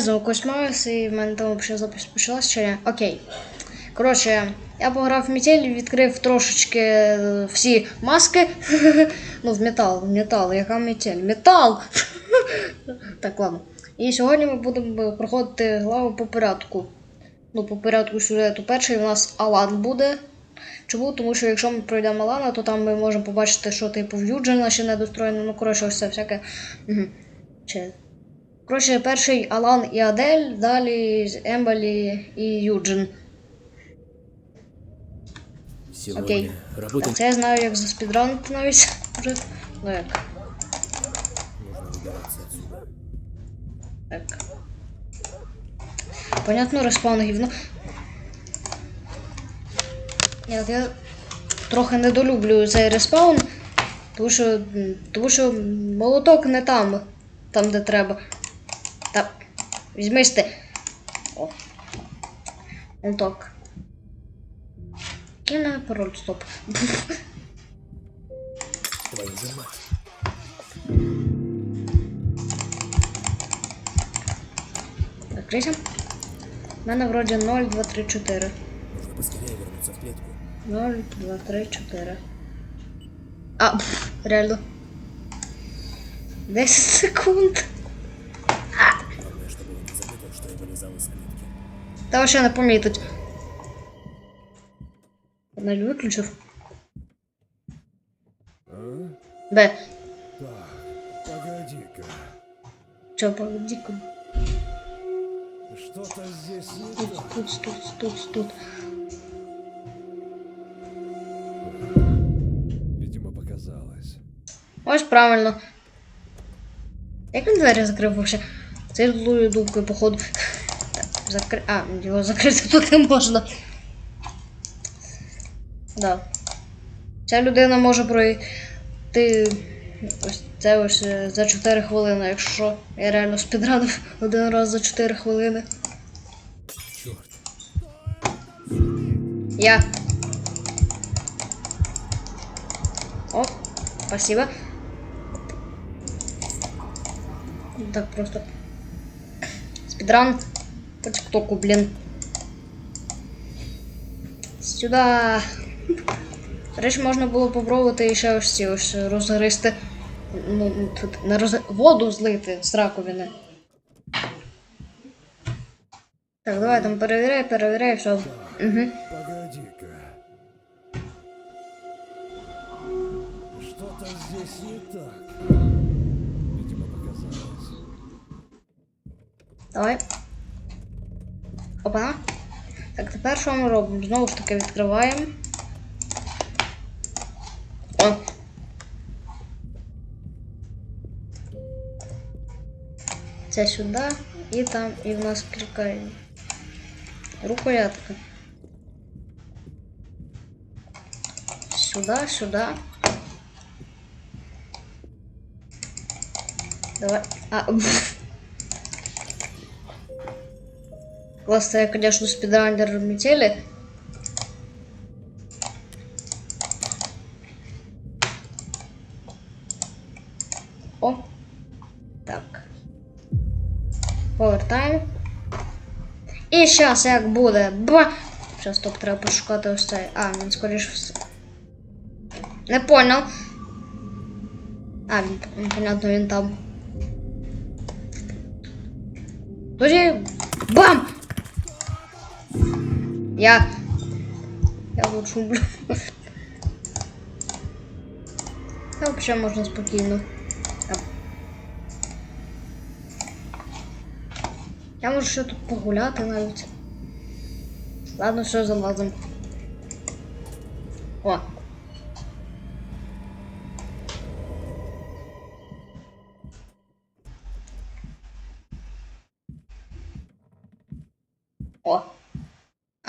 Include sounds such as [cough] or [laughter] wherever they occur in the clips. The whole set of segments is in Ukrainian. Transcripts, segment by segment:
Звук Космос, і в мене там взагалі запис почалась чи ні? Окей. Коротше, я пограв в метель, відкрив трошечки е, всі маски. [laughs] ну, в метал, в метал, яка метель? Метал! [laughs] так, ладно. І сьогодні ми будемо проходити главу по порядку. Ну, по порядку сюжету. Перший у нас Алан буде. Чому? Тому що якщо ми пройдемо Алана, то там ми можемо побачити, що типу в Юджина ще не достроєно. Ну, коротше, ось це всяке. Чи... Коротше, перший Алан і Адель, далі Ембалі і Юджин. Окей. работаем. Це я знаю, як заспідранити навіть. Вже. Ну як. Выбираться отсюда. Так. Понятно, респаун гівно. Ні, я трохи недолюблю цей респаун, тому що, тому що молоток не там, там де треба. Так, візьмись ти. О. Молоток. І на пароль, стоп. Закрийся. У мене вроді 0, 2, 3, 4. Нужно поскорее вернуться в клетку. 0, 2, 3, 4. А, реально. 10 секунд. Главное, чтобы он не заметил, что я вылезал из клетки. Та вообще не помітить. Панель виключив. Б. Так, погоди-ка. Чо, погоди-ка. Что-то здесь Тут, тут, тут, тут, тут. Видимо, показалось. Ось правильно. Як він двері закрив вообще? Це злою думкою, походу. Закри... А, його закрити [laughs] тут не можна. Да. Ця людина може пройти ось це ось е, за 4 хвилини, якщо. Я реально спідранив [laughs] один раз за 4 хвилини. Черт. Я. О, спасибо. Так просто. Спидран по тиктоку, блин. Сюда. До речі, можна було попробувати ще ось ці ось розгристи. Ну, тут не роз... воду злити з раковини. Так, давай там перевіряй, перевіряй, все. Угу. Что-то здесь не так. Видимо, показалось. Давай. Опа. Так, тепер що ми робимо? Знову ж таки відкриваємо. О. Це сюди і там, і в нас клікає. Рукоятка. Сюди, сюди. Давай. А, [laughs] Классно, конечно, спидранер метели. О. Так. Повертаємо. І зараз як буде. Ба! Зараз топ треба пошукати ось цей. А, він скоріше все. Не понял. А, він понятно, він там. Тоді. Бам! Я. Я лучше умру. Вообще можно спокійно. Я можу ще тут погуляти навіть. Ладно, все залазим. О.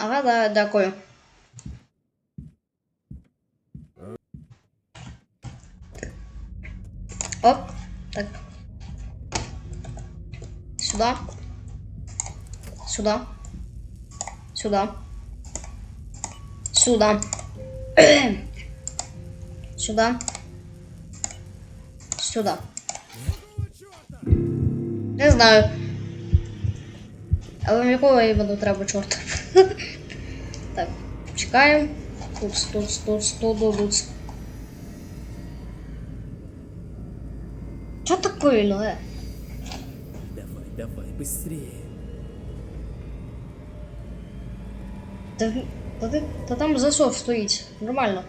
Ага, да, дякую. Оп. Так. Сюда. Сюда. Сюда. Сюда. [clears throat] Сюда. Сюда. Не знаю. А вам якого іменно треба чорта? [laughs] чекаємо. Тут, тут, тут, тут, тут. Що таке, ну, е? Давай, давай, быстрее. Та, та, ти- та там засов стоїть. Нормально.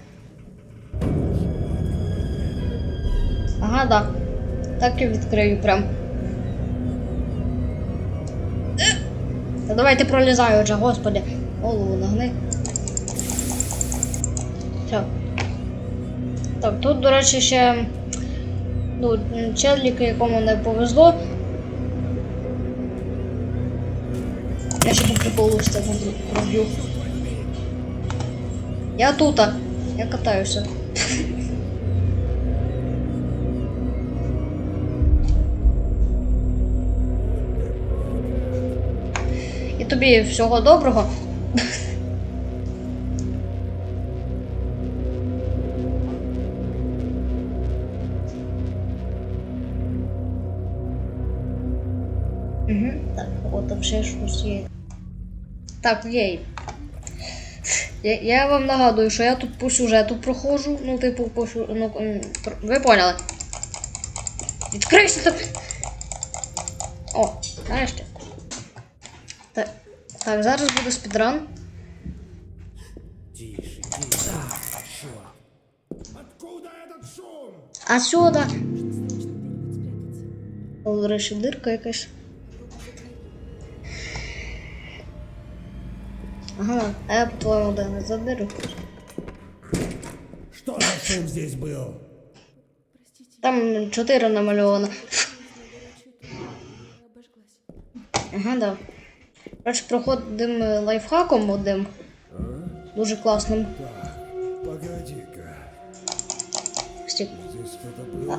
Ага, да. Так і відкрию прям. Е! Та давайте пролізаю вже, господи. Голову нагни. Так, тут, до речі, ще. Ну, челіки, якому не повезло. Я ще по приколу з цього проб'ю. Я тут, я катаюся. І тобі всього доброго. Там ще. Так, єй. Я, я вам нагадую, що я тут по сюжету проходжу. Ну, типу, по ну, ви поняли. Відкрийся так. О, нарешті. Так, так, зараз буде спідран. Тише, тише. Откуда этот шум? А сюди. О, дирка якась. Ага, а я по-твоєму де не задиру. Что за шум здесь был? Там чотири намальовано. Ага, да. Коротше, проходимо лайфхаком одним. Дуже класним. Погоди-ка. Стік. Здесь кто-то был?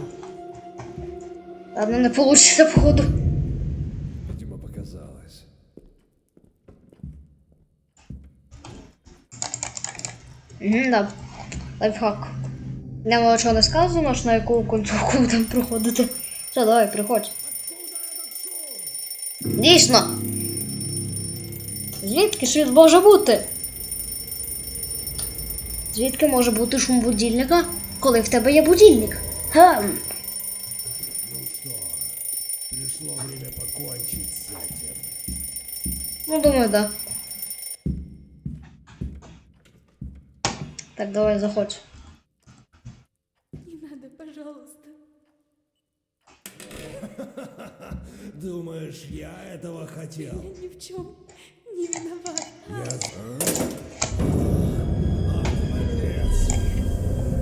Ладно, не получится, походу. Видимо, показалось. Угу, да. Лайфхак. Не було чого не сказано, ж на яку концовку там проходите. Все, давай, приходь. Дійсно. Звідки ж він може бути? Звідки може бути шум будильника, коли в тебе є будильник? Хм. Ну. Ну, думаю, да. Так, давай, заходь. Не надо, пожалуйста. [laughs] Думаешь, я этого хотел? Я ни в чем не виноват. Я знаю.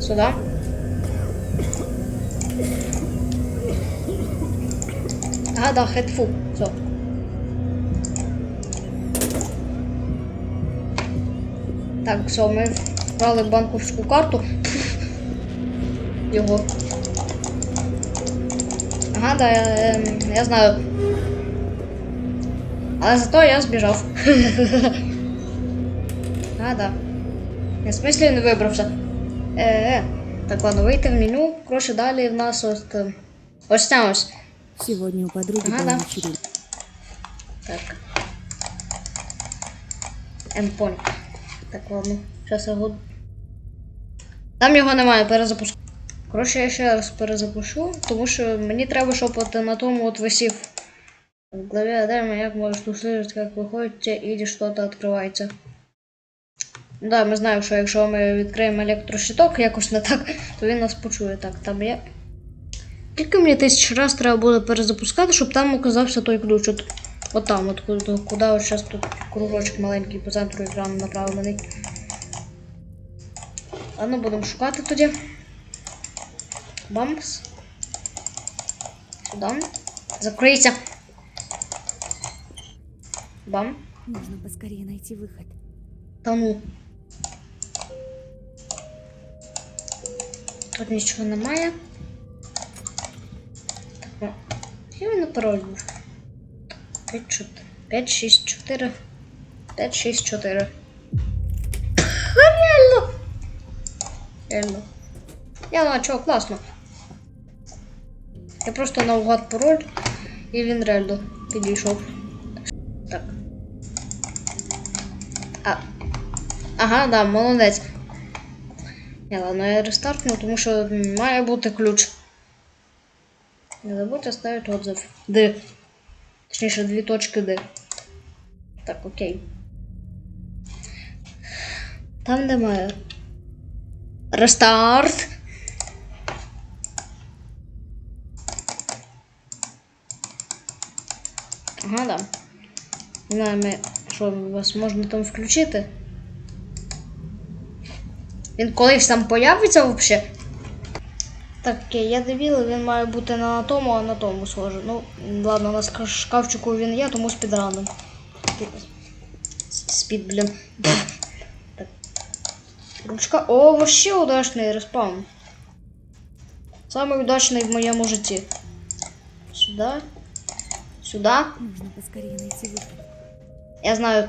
Сюда. Ага, да, хедфу. Все. Так, все, ми вкрали банковську карту. Його. Ага, да, я, ем, я знаю. Але зато я збіжав. [laughs] Ага, да. В смислі не вибрався. Е, так, ладно, вийти в меню. Коротше, далі в нас ось. е, Ось там ось. Сегодня у подруги Ага, да. вечеринка. Так. Endpoint. Так, ладно. Зараз я його. Там його немає, перезапуску. Коротше, я ще раз перезапущу, тому що мені треба, щоб от на тому от висів. В главі Адема, як можеш услышать, як виходите, і що-то відкривається. Да, ми знаємо, що якщо ми відкриємо електрощиток якось не так, то він нас почує. Так, там є. Тільки мені тисяч раз треба буде перезапускати, щоб там оказався той ключ. От, от там, от куди, куди от зараз тут кружочок маленький по центру екрану направлений. Ладно, будемо шукати тоді. Бампс. Сюди. Закрийся. Бам. Нужно поскорее найти выход. Та ну. Тут нічого немає. Так, ну. І мене пароль був. 5, 4, 5, 6, 4. 5, 6, 4. Реально. Я чого, класно. Я просто наугад пароль, і він реально підійшов. Так. А. Ага, да, молодець. Ні, ладно, я рестартну, тому що має бути ключ. Не забудь оставити отзыв. Д. Точніше, дві точки Д. Так, окей. Там немає. Рестарт. Ага, да. Не знаю, ми, що вас можна там включити. Він колись там появиться взагалі. Так, окей, я дебіл, він має бути на тому, а на тому схоже. Ну, ладно, у нас шкафчику він є, тому спідраном. Спід, блін. Так. Ручка. О, вообще удачний респаун. Самый удачный в моем житті. Сюда. Сюда. Нужно поскорее найти выход. Я знаю.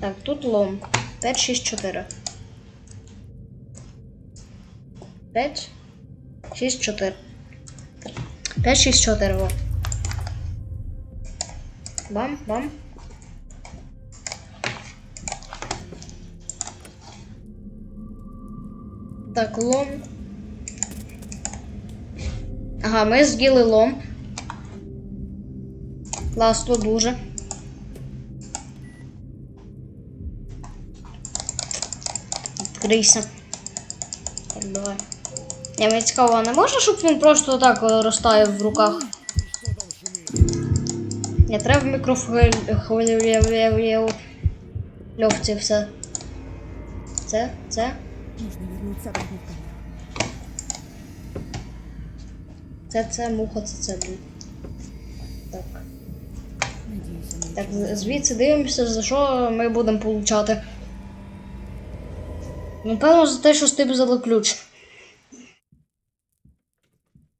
Так, тут лом. 5, 6, 4. 5, 6, 4. 5, 6, 4, во. Бам, бам. Так, лом. Ага, ми з'їли лом. Класно дуже. Відкрийся. Так, давай. Я мені цікаво, не може, щоб він просто так е, розтаяв в руках? Не треба мікрофльовці все. Це, це, В камеру. це, це, муха, це, це, блін. Так. Надеюсь, она Так, з- звідси дивимося, за що ми будемо получати. Ну, певно, за те, що Стив взяли ключ.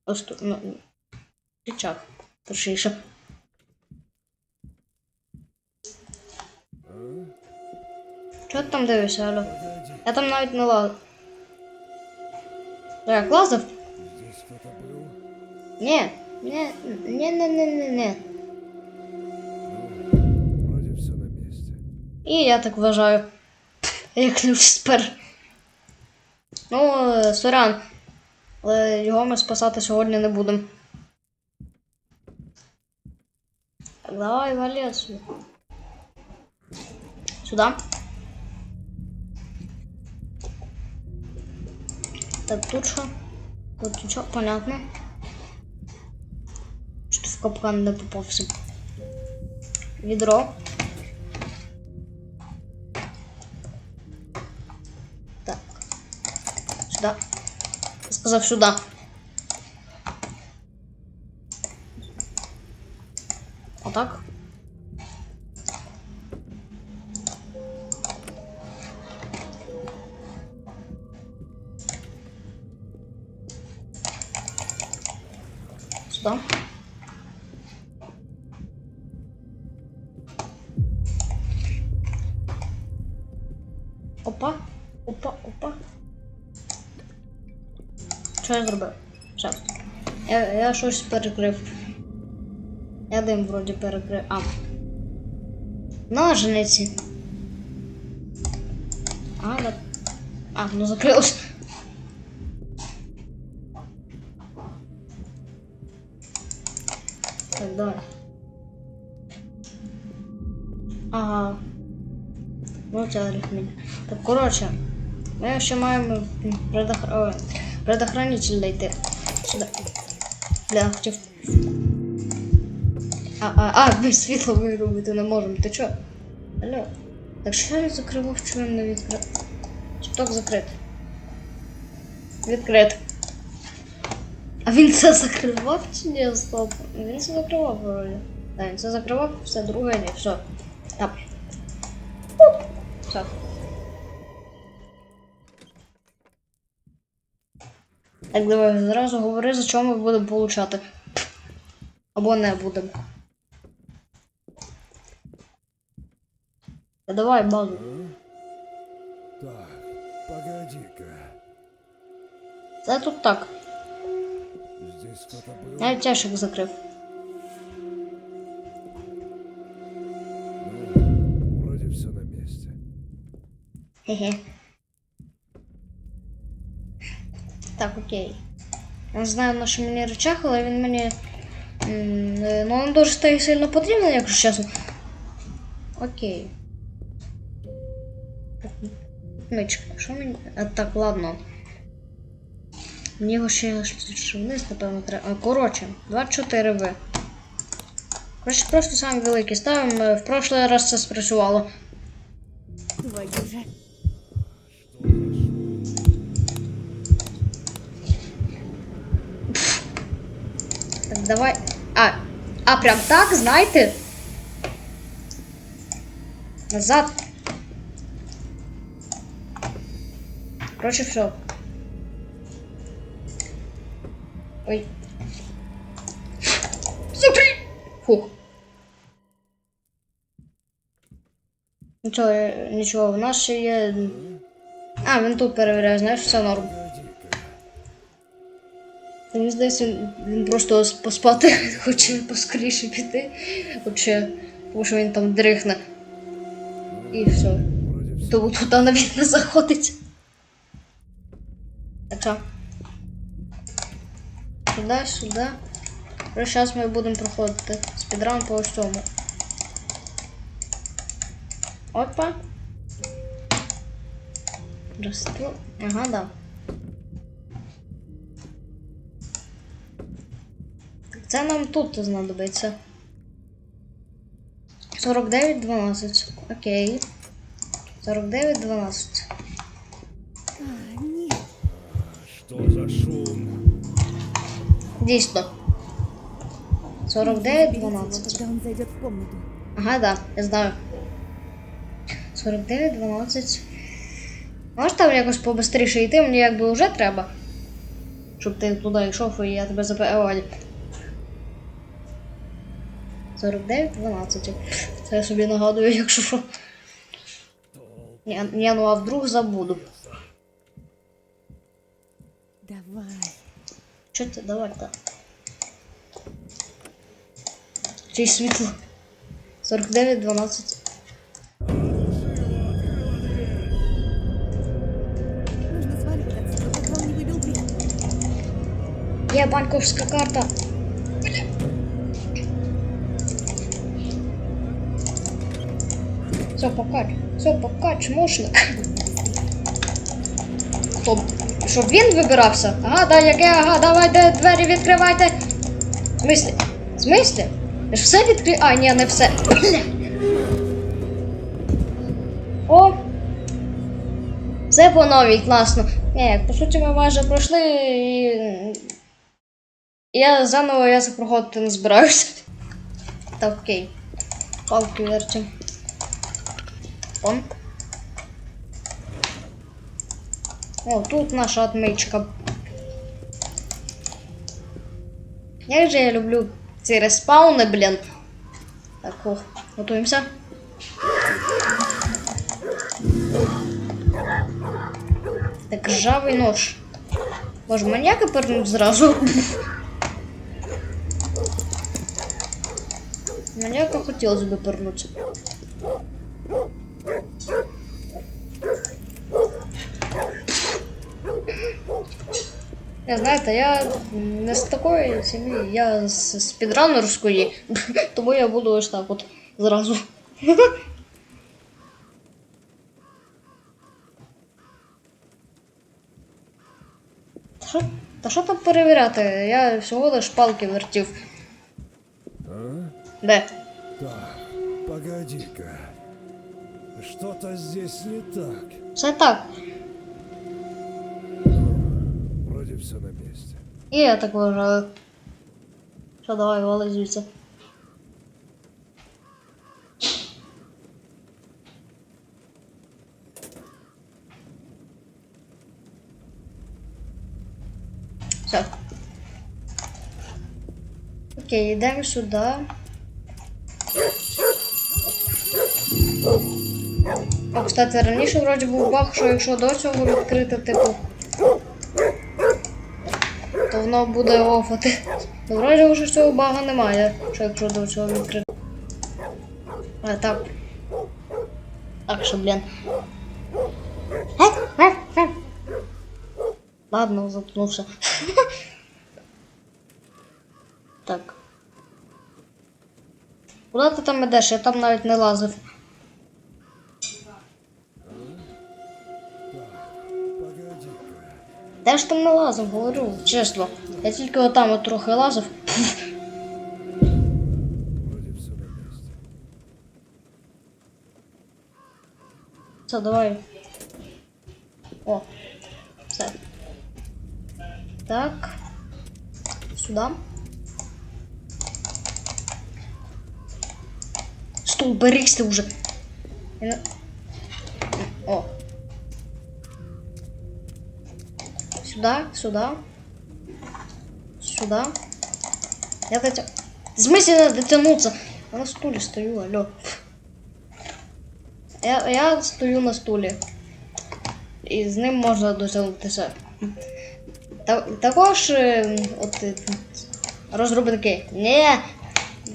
Ось тут, ну, ну, ключах, точніше. Чого ти там дивишся, алло? Я там навіть не лазив. Так, лазив? здесь кто-то был? Ні, ні, ні, ні, ні, ні, ні. Ну, вроде все на месте. І я так вважаю. Я ключ спер. Ну, е, сорян. Але його ми спасати сьогодні не будемо. Так, давай, вали отсюда. Сюда. Так, тут що? Тут нічого, понятно. Ти в капкан не попався. Відро. Так. Сюда. Сказав сюда. Отак. Сюда. Опа, опа, опа. Що я зробив? Щас. Я, я щось перекрив. Я дим вроді перекрив. А. Ножниці. А, да. А, ну закрилось. Ну, це ріхмінь. Так, коротше, ми ще маємо предохр... Предохранитель знайти. Сюди. Бля, хотів. А, а, а, ми світло виробити не можемо. Ти чо? Алло. Так що я закривав, він не відкрив? Чуток закрит. Відкрит. А він це закривав чи ні? Стоп. Він це закривав вроді. Так, він це закривав, все друге ні, все. Так. Оп. Так, давай зразу говори, за що ми будемо получати. Або не будемо. Та давай базу. Так, погоди-ка. Це тут так. Навіть ящик закрив. Хе-хе. Так, окей. Я не знаю, на що мені речах, але він мені. Ну, він дуже стає сильно потрібен, якщо чесно. Окей. Мичка, що мені. А, так, ладно. Мені його ще ще вниз, напевно, треба. А, коротше, 24 В. Коротше, просто самі великі ставимо. В прошлий раз це спрацювало. Давай. А, а прям так, знаєте? Назад. Короче, все. Ой. Закрий! Фух. Нічого, нічого, в нас ще є. А, він тут перевіряє, знаєш, все норм. Мені здається, він, просто поспати [laughs] хоче поскоріше піти, хоче, тому що він там дрихне. І все. Тому туди навіть не заходить. Так. Сюди, сюди. Зараз ми будемо проходити спідран по ось цьому. Опа. Розстріл. Ага, да. Це нам тут знадобиться. 49, 12. Окей. 49, 12. А, ні. Что за шум? Дійсно. 49, 12. Когда он зайдет в комнату. Ага, да, я знаю. 49, 12. Можеш там якось побистріше йти, мені якби вже треба. Щоб ти туди йшов і я тебе запеваю. 49, 12. Це я собі нагадую, якщо що. Ні, ні, ну а вдруг забуду. Давай. Що ти, давай так. Чи світло? 49, 12. Нужно сваливать отсюда, Все, покач. Все, покач, можна. Хто? Щоб він вибирався? Ага, да, яке, ага, давайте двері відкривайте. В смислі? Я ж все відкрив. А, ні, не все. О! Все по новій, класно. Ні, по суті, ми майже пройшли і. Я заново я це проходити не збираюся. Так, окей. Палки вертим. Он. О, тут наша отмичка. Як же я люблю ці респауни, блін. Так, о, готуємося. Так, ржавий нож. Може, маньяка пернуть зразу? Маньяка хотілося б пернути. Я знаєте, я не з такої сім'ї, я з, з підранерської, [laughs] тому я буду ось так от зразу. [laughs] Та що- там перевіряти? Я всього лиш палки вертів. Де? Так, погоди-ка. Что-то здесь не так. Все так. Все на месте. І я так вважаю. Що, давай, вали звідси. Все. Окей, йдемо сюди. О, кстати, раніше вроді був баг, що якщо до цього відкрити, типу, воно буде офати. Вроді вже цього бага немає, що якщо до цього відкрити. А, так. Так що, блін. Ладно, заткнувся. Так. Куди ти там ідеш? Я там навіть не лазив. Ж там не лазив, говорю, чесно. Я тільки отам от трохи лазив. Все давай. О, все. Так. Сюда. Стул, берись ты уже. О. Сюда, сюда. Сюда. Я дотя... В смысле надо дотянуться? Я на стуле стою, алло. Я, я стою на стулі. І з ним можна дотягнутися. Та, також е, от, розробники. Не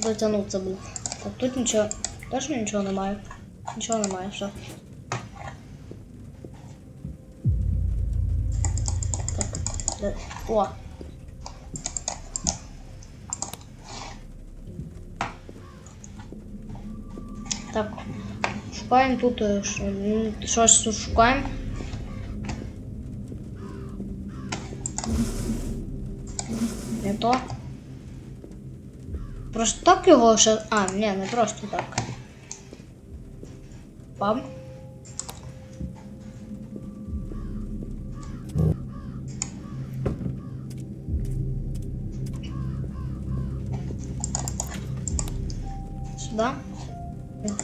дотягнутися буде. Так тут нічого. Точно нічого немає. Нічого немає, все. де- О. Так. Шукаємо тут е, ш- м, щось тут шукаємо. Не то. Просто так його ще. А, ні, не просто так. Пам.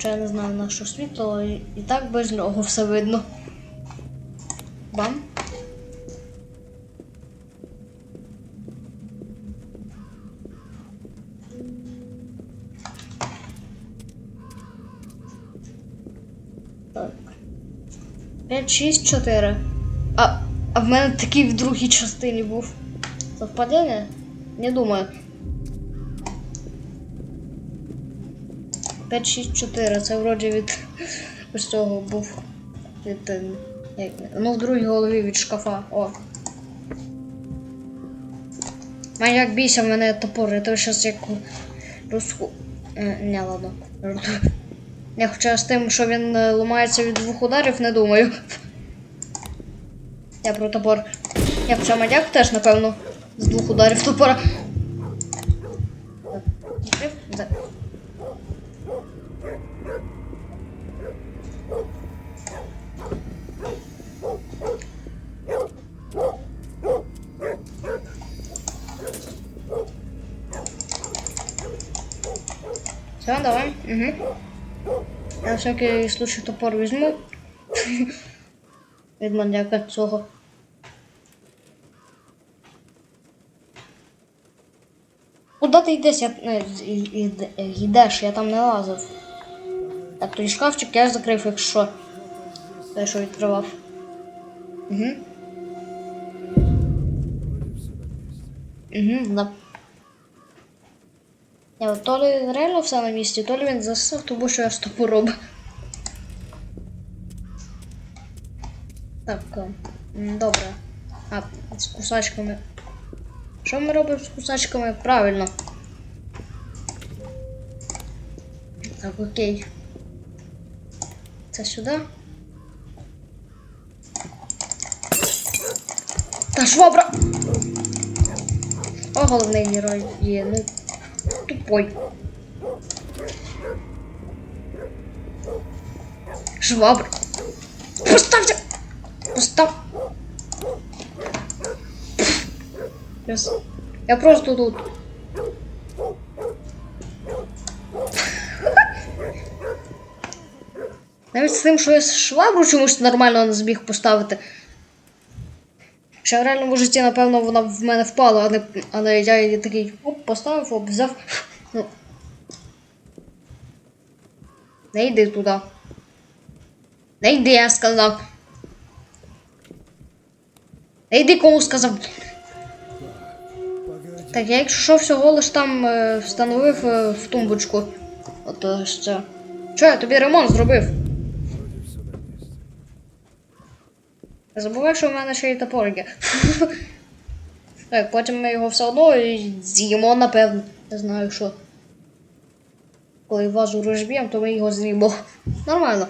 Хоча я не знаю на що світло, і, так без нього все видно. Бам. Так. 5, 6, 4. А, а в мене такий в другій частині був. Совпадіння? Не думаю. 5, 6, 4. Це вроді від ось цього був. Від. е, Як, ну, в другій голові від шкафа. О. Маньяк бійся, в мене топор, я то щас як розху. Не, ладно. Я хоча з тим, що він е, ламається від двох ударів, не думаю. Я про топор. Я хоча маньяк теж, напевно, з двох ударів топора. Так, закрив, за- Все, давай. Угу. Я на всякий случай топор візьму. [laughs] Від маньяка цього. Куди ти йдеш? Я, і- йдеш, я там не лазив. Так, той шкафчик я закрив, якщо. Те, що відкривав. Угу. Угу, да. Я от то ли реально все на місці, то ли він засав, тому що я з топором. Так, е, добре. А, з кусачками. Що ми робимо з кусачками? Правильно. Так, окей. Це сюди. Та швабра! О, головний герой є, ну тупой. Швабра. Поставьте! Постав. Я просто тут. Навіть з тим, що я швабру чомусь нормально не зміг поставити. Ще в реальному житті, напевно, вона в мене впала, а не, а не я її такий оп, поставив, оп, взяв. Ну. Не йди туди. Не йди, я сказав. Йди, кому сказав. Так, я якщо всього лиш там е, встановив е, в тумбочку. От ось це. Чо, я тобі ремонт зробив? Не забувай, що в мене ще й топорик. [laughs] Так, потім ми його все одно з'їмо, напевно. Не знаю що. Коли вазу розб'ємо, то ми його з'їмо. Нормально.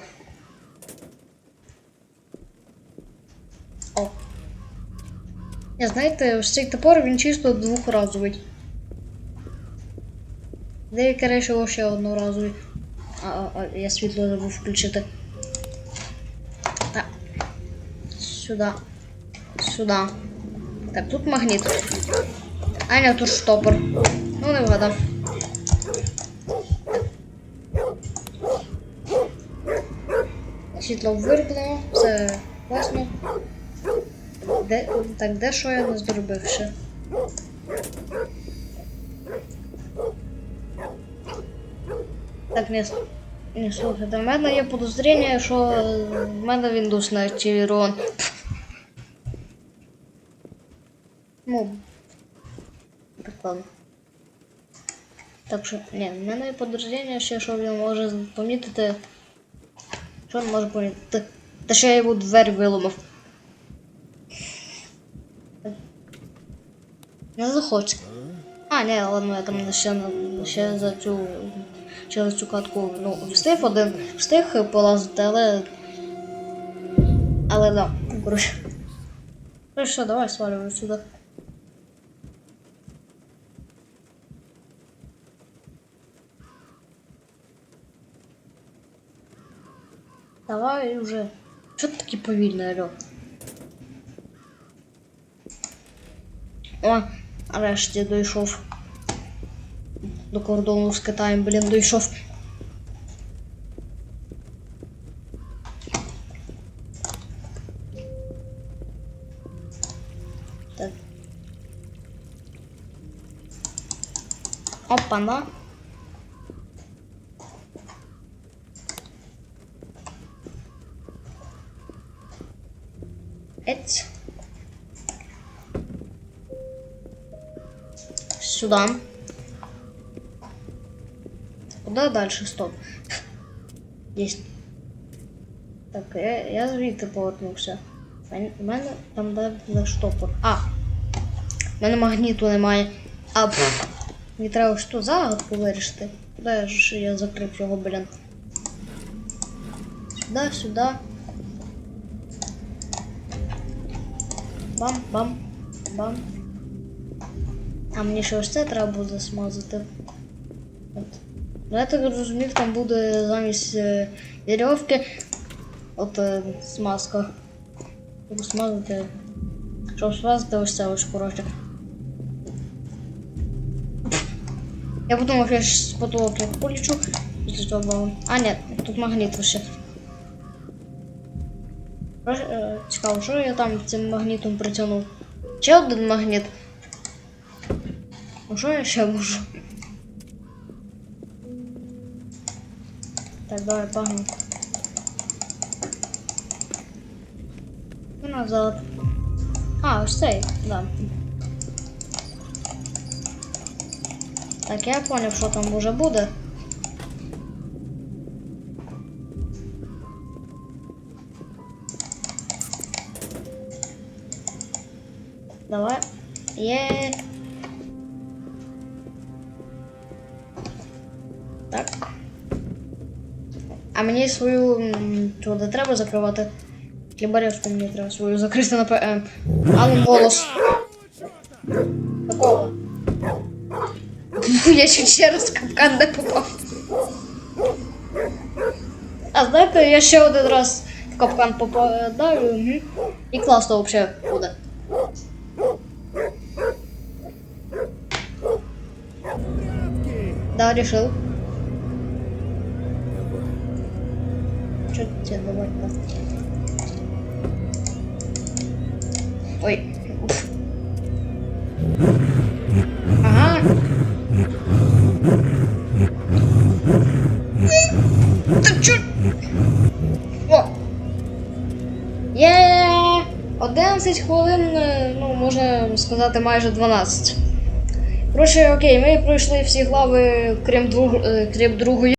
Не, знаєте, ось цей топор він чисто двохразовий. Деякі речі ще одноразові. А, а, а я світло забув включити. Так. Сюди. Сюди. Так, тут магніт. А, ні, тут штопор. Ну, не вгадав. Світло вироблено, все класно. Де, так, де що я не зробив ще? Так, не, не слухайте, в мене є подозріння, що в мене Windows не активірований. Ну, так ладно. Так що, ні, в мене є подозріння що він може помітити. Що він може помітити? Та що я йому двері виламав. Не захоче. А, ні, ладно, я там ще, катку ну, встиг один, встиг полазити, але. Але да, коротше. Ну давай свалюємо сюди. Давай уже. Що ти такий повільний, алло? О, нарешті дійшов. До кордону з Китаєм, блін, дійшов. Так. Опа-на. Эть. Сюда. Куда дальше? Стоп. Есть. Так, я, я звідти повернувся. У мене там де штопор. А! У мене магніту немає. А пф, мені треба що загадку вирішити. Куди ж я закрив його, блін? Сюди, сюди. Бам, бам, бам. А мені ще ось це треба буде смазати. От. Ну, я так розумів, там буде замість е, вірьовки от е, смазка. Буду смазати. Щоб смазати ось це ось коротше. Я подумав, я ж з потолок як полічу. Після цього. А, ні, тут магніт лише. Цікаво, що я там цим магнітом притягнув? Ще один магніт. Ну що я ще можу? Так, давай погнали. І назад. А, ось цей, да. Так, я поняв, що там уже буде. Давай. Є. мені свою туди треба закривати. Хлібаревську мені треба свою закрити на ПМ. А ну голос. Такого. Я ще в капкан не попав. А знаєте, я ще один раз в капкан попадаю, угу. і класно взагалі буде. Да, решил. 11 хвилин, е, ну, можна сказати, майже 12. Коротше, окей, ми пройшли всі глави, крім, друг, е, крім другої.